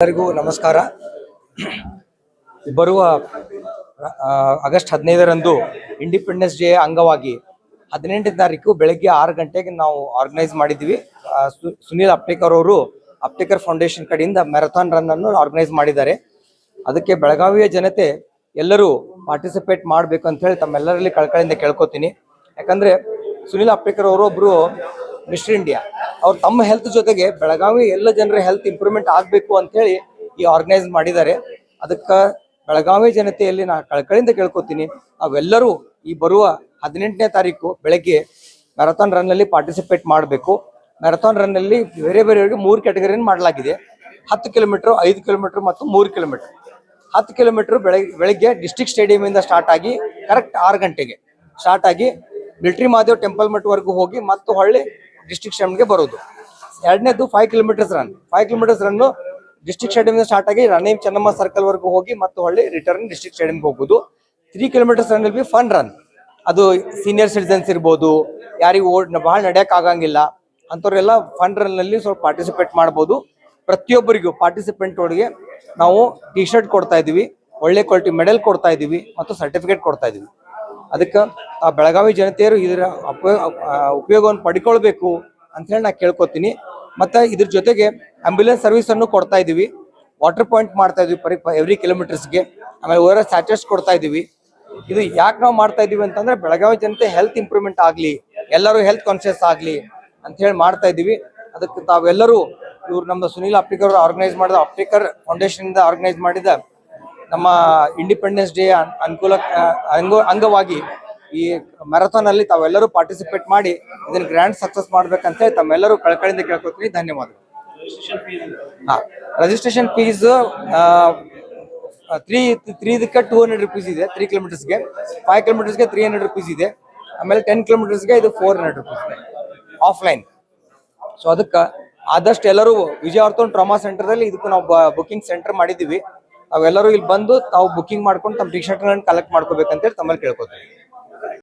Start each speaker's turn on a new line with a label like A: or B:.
A: ಎಲ್ಲರಿಗೂ ನಮಸ್ಕಾರ. ಬರುವ ಆಗಸ್ಟ್ ಹದಿನೈದರಂದು ಇಂಡಿಪೆಂಡೆನ್ಸ್ ಡೇ ಅಂಗವಾಗಿ ಹದಿನೆಂಟನೇ ತಾರೀಕು ಬೆಳಗ್ಗೆ ಆರು ಗಂಟೆಗೆ ನಾವು ಆರ್ಗನೈಸ್ ಮಾಡಿದ್ವಿ ಸುನೀಲ್ ಅಪ್ಟೇಕರ್ ಅವರು ಅಪ್ಟೇಕರ್ ಫೌಂಡೇಶನ್ ಕಡೆಯಿಂದ ಮ್ಯಾರಥಾನ್ ರನ್ ಅನ್ನು ಆರ್ಗನೈಸ್ ಮಾಡಿದ್ದಾರೆ. ಅದಕ್ಕೆ ಬೆಳಗಾವಿಯ ಜನತೆ ಎಲ್ಲರೂ ಪಾರ್ಟಿಸಿಪೇಟ್ ಮಾಡಬೇಕು ಅಂತ ಹೇಳಿ ತಮ್ಮೆಲ್ಲರಲ್ಲಿ ಕಳ್ಕಳಿಂದ ಕೇಳ್ಕೊತೀನಿ. ಯಾಕಂದ್ರೆ ಸುನೀಲ್ ಅಪ್ಟೇಕರ್ ಅವರು ಒಬ್ರು ಮಿಸ್ಟರ್ ಇಂಡಿಯಾ ಅವ್ರು ತಮ್ಮ ಹೆಲ್ತ್ ಜೊತೆಗೆ ಬೆಳಗಾವಿ ಎಲ್ಲ ಜನರ ಹೆಲ್ತ್ ಇಂಪ್ರೂವ್ಮೆಂಟ್ ಆಗಬೇಕು ಅಂತ ಹೇಳಿ ಈ ಆರ್ಗನೈಸ್ ಮಾಡಿದ್ದಾರೆ. ಅದಕ್ಕೆ ಬೆಳಗಾವಿ ಜನತೆಯಲ್ಲಿ ನಾ ಕಳಕಳಿಂದ ಕೇಳ್ಕೊತೀನಿ. ಅವೆಲ್ಲರೂ ಈ ಬರುವ ಹದಿನೆಂಟನೇ ತಾರೀಕು ಬೆಳಗ್ಗೆ ಮ್ಯಾರಥಾನ್ ರನ್ ಅಲ್ಲಿ ಪಾರ್ಟಿಸಿಪೇಟ್ ಮಾಡಬೇಕು. ಮ್ಯಾರಥಾನ್ ರನ್ ಅಲ್ಲಿ ಬೇರೆ ಬೇರೆಯವರಿಗೆ ಮೂರು ಕ್ಯಾಟಗರಿಯನ್ನು ಮಾಡಲಾಗಿದೆ. ಹತ್ತು ಕಿಲೋಮೀಟರ್ ಐದು ಕಿಲೋಮೀಟರ್ ಮತ್ತು ಮೂರು ಕಿಲೋಮೀಟರ್ ಹತ್ತು ಕಿಲೋಮೀಟರ್ ಬೆಳಗ್ಗೆ ಬೆಳಗ್ಗೆ ಡಿಸ್ಟಿಕ್ ಸ್ಟೇಡಿಯಂ ಇಂದ ಸ್ಟಾರ್ಟ್ ಆಗಿ ಕರೆಕ್ಟ್ ಆರು ಗಂಟೆಗೆ ಸ್ಟಾರ್ಟ್ ಆಗಿ ಮಿಲ್ಟ್ರಿ ಮಹಾದೇವ್ ಟೆಂಪಲ್ ಮಠವರೆಗೂ ಹೋಗಿ ಮತ್ತು ಹೊಳ್ಳಿ ಡಿಸ್ಟಿಕ್ ಸ್ಟೇಡಿಯಂಗೆ ಬರೋದು. ಎರಡನೇದು five kilometres run five kilometres run district stadium start ಆಗಿ ರನ್ನಿಂಗ್ ಚೆನ್ನಮ್ಮ ಸರ್ಕಲ್ ವರೆಗೂ ಹೋಗಿ ಮತ್ತು ಹೊಳ್ಳಿ ರಿಟರ್ನ್ ಡಿಸ್ಟಿಕ್ ಸ್ಟೇಡಿಯಂಗೆ ಹೋಗೋದು. Three kilometres run B fun run ಅದು ಸೀನಿಯರ್ ಸಿಟಿಸನ್ಸ್ ಇರ್ಬೋದು, ಯಾರಿಗೂ ಓಡ್ ಬಹಳ ನಡೆಯಕ್ ಆಗಂಗಿಲ್ಲ. ಅಂಥವ್ರೆಲ್ಲ ಫನ್ ರನ್ನಲ್ಲಿ ಸ್ವಲ್ಪ ಪಾರ್ಟಿಸಿಪೇಟ್ ಮಾಡ್ಬೋದು. ಪ್ರತಿಯೊಬ್ಬರಿಗೂ ಪಾರ್ಟಿಸಿಪೆಂಟ್ ಒಳಗೆ ನಾವು ಟಿ ಶರ್ಟ್ ಕೊಡ್ತಾ ಇದೀವಿ ಒಳ್ಳೆ ಕ್ವಾಲಿಟಿ ಮೆಡಲ್ ಕೊಡ್ತಾ ಇದೀವಿ ಮತ್ತು ಸರ್ಟಿಫಿಕೇಟ್ ಕೊಡ್ತಾ ಇದೀವಿ ಅದಕ್ಕೆ ಆ ಬೆಳಗಾವಿ ಜನತೆಯರು ಇದರ ಉಪಯೋಗ ಉಪಯೋಗವನ್ನು ಪಡ್ಕೊಳ್ಬೇಕು ಅಂತ ಹೇಳಿ ನಾ ಕೇಳ್ಕೊತೀನಿ. ಮತ್ತೆ ಇದ್ರ ಜೊತೆಗೆ ಆಂಬ್ಯುಲೆನ್ಸ್ ಸರ್ವಿಸ್ ಅನ್ನು ಕೊಡ್ತಾ ಇದೀವಿ. ವಾಟರ್ ಪಾಯಿಂಟ್ ಮಾಡ್ತಾ ಇದೀವಿ ಪರಿ ಎವ್ರಿ ಕಿಲೋಮೀಟರ್ಸ್ಗೆ ಆಮೇಲೆ ಓವರ್ ಸ್ಯಾಚರ್ಸ್ ಕೊಡ್ತಾ ಇದೀವಿ. ಇದು ಯಾಕೆ ನಾವು ಮಾಡ್ತಾ ಇದೀವಿ ಅಂತಂದ್ರೆ ಬೆಳಗಾವಿ ಜನತೆ ಹೆಲ್ತ್ ಇಂಪ್ರೂವ್ಮೆಂಟ್ ಆಗಲಿ, ಎಲ್ಲರೂ ಹೆಲ್ತ್ ಕಾನ್ಶಿಯಸ್ ಆಗಲಿ ಅಂತ ಹೇಳಿ ಮಾಡ್ತಾ ಇದೀವಿ. ಅದಕ್ಕೆ ತಾವೆಲ್ಲರೂ ಇವ್ರು ನಮ್ಮ ಸುನೀಲ್ ಅಪ್ಟಿಕರ್ ಆರ್ಗನೈಸ್ ಮಾಡಿದ ಅಪ್ಟಿಕರ್ ಫೌಂಡೇಶನ್ ಇಂದ ಆರ್ಗನೈಸ್ ಮಾಡಿದ ನಮ್ಮ ಇಂಡಿಪೆಂಡೆನ್ಸ್ ಡೇ ಅನುಕೂಲ ಅಂಗ ಅಂಗವಾಗಿ ಈ ಮ್ಯಾರಥಾನ್ ಅಲ್ಲಿ ತಾವೆಲ್ಲರೂ ಪಾರ್ಟಿಸಿಪೇಟ್ ಮಾಡಿ ಇದನ್ನ ಗ್ರ್ಯಾಂಡ್ ಸಕ್ಸಸ್ ಮಾಡ್ಬೇಕಂತ ಹೇಳಿ ತಮ್ಮೆಲ್ಲರೂ ಕಳ್ಕಳಿಂದ ಕೇಳ್ಕೊತೀನಿ ಧನ್ಯವಾದಗಳು. ಹಾ ರಿಜಿಸ್ಟ್ರೇಷನ್ ಫೀಸ್ ತ್ರೀ ತ್ರೀ ಇದಕ್ಕೆ ಟೂ ಹಂಡ್ರೆಡ್ ರುಪೀಸ್ ಇದೆ ತ್ರೀ ಕಿಲೋಮೀಟರ್ಸ್ಗೆ ಫೈವ್ ಕಿಲೋಮೀಟರ್ಸ್ಗೆ ತ್ರೀ ಹಂಡ್ರೆಡ್ ರುಪೀಸ್ ಇದೆ. ಆಮೇಲೆ ಟೆನ್ ಕಿಲೋಮೀಟರ್ಸ್ಗೆ ಇದು ಫೋರ್ ಹಂಡ್ರೆಡ್ ರುಪೀಸ್ ಇದೆ. ಆಫ್ಲೈನ್ ಸೊ ಅದಕ್ಕೆ ಆದಷ್ಟು ಎಲ್ಲರೂ ವಿಜಯಾವರ್ತನ್ ಟ್ರಾಮಾ ಸೆಂಟರ್ದಲ್ಲಿ ಇದಕ್ಕೆ ನಾವು ಬುಕಿಂಗ್ ಸೆಂಟರ್ ಮಾಡಿದ್ದೀವಿ. ತಾವೆಲ್ಲರೂ ಇಲ್ಲಿ ಬಂದು ತಾವು ಬುಕಿಂಗ್ ಮಾಡ್ಕೊಂಡು ತಮ್ಮ ಟಿ ಶರ್ಟ್ಗಳನ್ನು ಕಲೆಕ್ಟ್ ಮಾಡ್ಕೋಬೇಕಂತೇಳಿ ತಮ್ಮಲ್ಲಿ ಕೇಳ್ಕೊತೀವಿ.